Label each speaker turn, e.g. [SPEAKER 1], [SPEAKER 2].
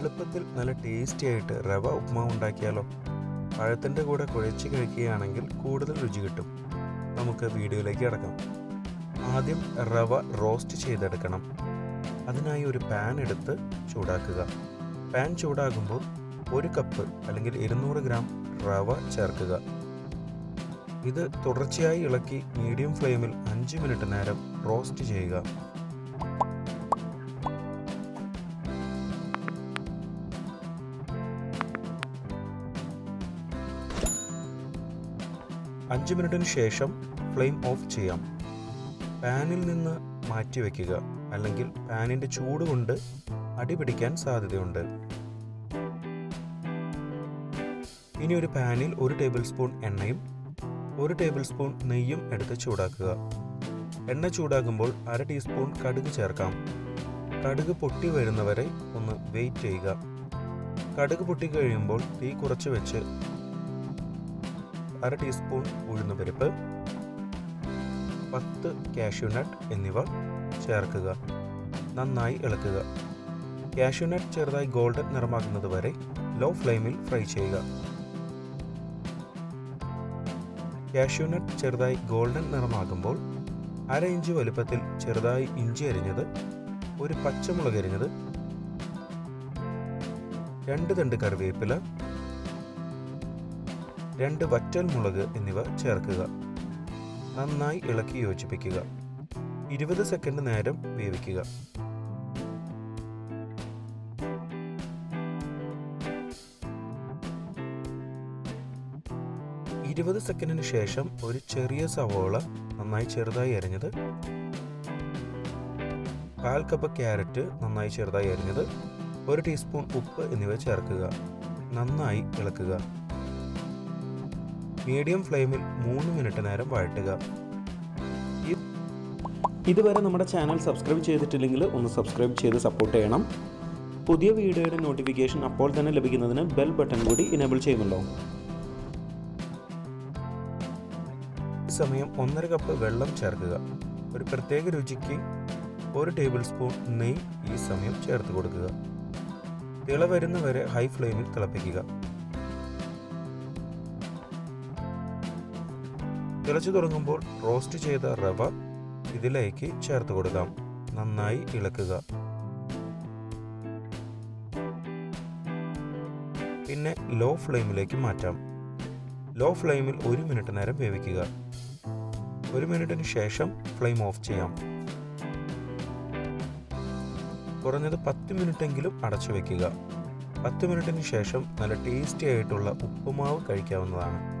[SPEAKER 1] എളുപ്പത്തിൽ നല്ല ടേസ്റ്റി ആയിട്ട് റവ ഉപ്മാവ് ഉണ്ടാക്കിയാലോ? പഴത്തിന്റെ കൂടെ കുഴച്ച് കഴിക്കുകയാണെങ്കിൽ കൂടുതൽ രുചി കിട്ടും. നമുക്ക് വീഡിയോയിലേക്ക് കിടക്കാം. ആദ്യം റവ റോസ്റ്റ് ചെയ്തെടുക്കണം. അതിനായി ഒരു പാൻ എടുത്ത് ചൂടാക്കുക. പാൻ ചൂടാകുമ്പോൾ ഒരു കപ്പ് അല്ലെങ്കിൽ ഇരുന്നൂറ് ഗ്രാം റവ ചേർക്കുക. ഇത് തുടർച്ചയായി ഇളക്കി മീഡിയം ഫ്ലെയിമിൽ അഞ്ച് മിനിറ്റ് നേരം റോസ്റ്റ് ചെയ്യുക. അഞ്ച് മിനിറ്റിന് ശേഷം ഫ്ലെയിം ഓഫ് ചെയ്യാം. പാനിൽ നിന്ന് മാറ്റി വയ്ക്കുക അല്ലെങ്കിൽ പാനിന്റെ ചൂട് കൊണ്ട് അടി പിടിക്കാൻ സാധ്യതയുണ്ട്. ഇനി ഒരു പാനിൽ ഒരു ടേബിൾ സ്പൂൺ എണ്ണയും ഒരു ടേബിൾ സ്പൂൺ നെയ്യും എടുത്ത് ചൂടാക്കുക. എണ്ണ ചൂടാകുമ്പോൾ അര ടീസ്പൂൺ കടുക് ചേർക്കാം. കടുക് പൊട്ടി വരുന്നവരെ ഒന്ന് വെയിറ്റ് ചെയ്യുക. കടുക് പൊട്ടി കഴിയുമ്പോൾ തീ കുറച്ച് വെച്ച് അര ടീസ്പൂൺ ഉഴുന്നുപരിപ്പ് പത്ത് കാഷ്യൂനട്ട് എന്നിവ ചേർക്കുക. നന്നായി ഇളക്കുക. കാഷ്യൂനട്ട് ചെറുതായി ഗോൾഡൻ നിറമാകുന്നത് വരെ ലോ ഫ്ലെയിമിൽ ഫ്രൈ ചെയ്യുക. കാഷ്യൂനട്ട് ചെറുതായി ഗോൾഡൻ നിറമാകുമ്പോൾ അര ഇഞ്ച് വലുപ്പത്തിൽ ചെറുതായി ഇഞ്ചി അരിഞ്ഞത് ഒരു പച്ചമുളക് അരിഞ്ഞത് രണ്ട് തണ്ട് കറിവേപ്പില രണ്ട് വറ്റൽ മുളക് എന്നിവ ചേർക്കുക. നന്നായി ഇളക്കി യോജിപ്പിക്കുക. ഇരുപത് സെക്കൻഡ് നേരം വേവിക്കുക. ഇരുപത് സെക്കൻഡിന് ശേഷം ഒരു ചെറിയ സവോള നന്നായി ചെറുതായി അരിഞ്ഞത്. കാൽ കപ്പ് ക്യാരറ്റ് നന്നായി ചെറുതായി അരിഞ്ഞത്. ഒരു ടീസ്പൂൺ ഉപ്പ് എന്നിവ ചേർക്കുക. നന്നായി ഇളക്കുക. മീഡിയം ഫ്ലെയിമിൽ മൂന്ന് മിനിറ്റ് നേരം വഴറ്റുക
[SPEAKER 2] ഇതുവരെ നമ്മുടെ ചാനൽ സബ്സ്ക്രൈബ് ചെയ്തിട്ടില്ലെങ്കിൽ ഒന്ന് സബ്സ്ക്രൈബ് ചെയ്ത് സപ്പോർട്ട് ചെയ്യണം. പുതിയ വീഡിയോയുടെ നോട്ടിഫിക്കേഷൻ അപ്പോൾ തന്നെ ലഭിക്കുന്നതിന് ബെൽ ബട്ടൺ കൂടി ഇനേബിൾ ചെയ്യുമല്ലോ.
[SPEAKER 1] സമയം ഒന്നര കപ്പ് വെള്ളം ചേർക്കുക. ഒരു പ്രത്യേക രുചിക്ക് ഒരു ടേബിൾ സ്പൂൺ നെയ്യ് ഈ സമയം ചേർത്ത് കൊടുക്കുക. തിള വരുന്നവരെ ഹൈ ഫ്ലെയിമിൽ തിളപ്പിക്കുക. തിളച്ചു തുടങ്ങുമ്പോൾ റോസ്റ്റ് ചെയ്ത റവ ഇതിലേക്ക് ചേർത്ത് കൊടുക്കാം. നന്നായി ഇളക്കുക. പിന്നെ ലോ ഫ്ലെയിമിലേക്ക് മാറ്റാം. ലോ ഫ്ലെയിമിൽ ഒരു മിനിറ്റ് നേരം വേവിക്കുക. ഒരു മിനിറ്റിന് ശേഷം ഫ്ലെയിം ഓഫ് ചെയ്യാം. കുറഞ്ഞത് പത്ത് മിനിറ്റെങ്കിലും അടച്ചു വെക്കുക. പത്ത് മിനിറ്റിന് ശേഷം നല്ല ടേസ്റ്റി ആയിട്ടുള്ള ഉപ്പുമാവ് കഴിക്കാവുന്നതാണ്.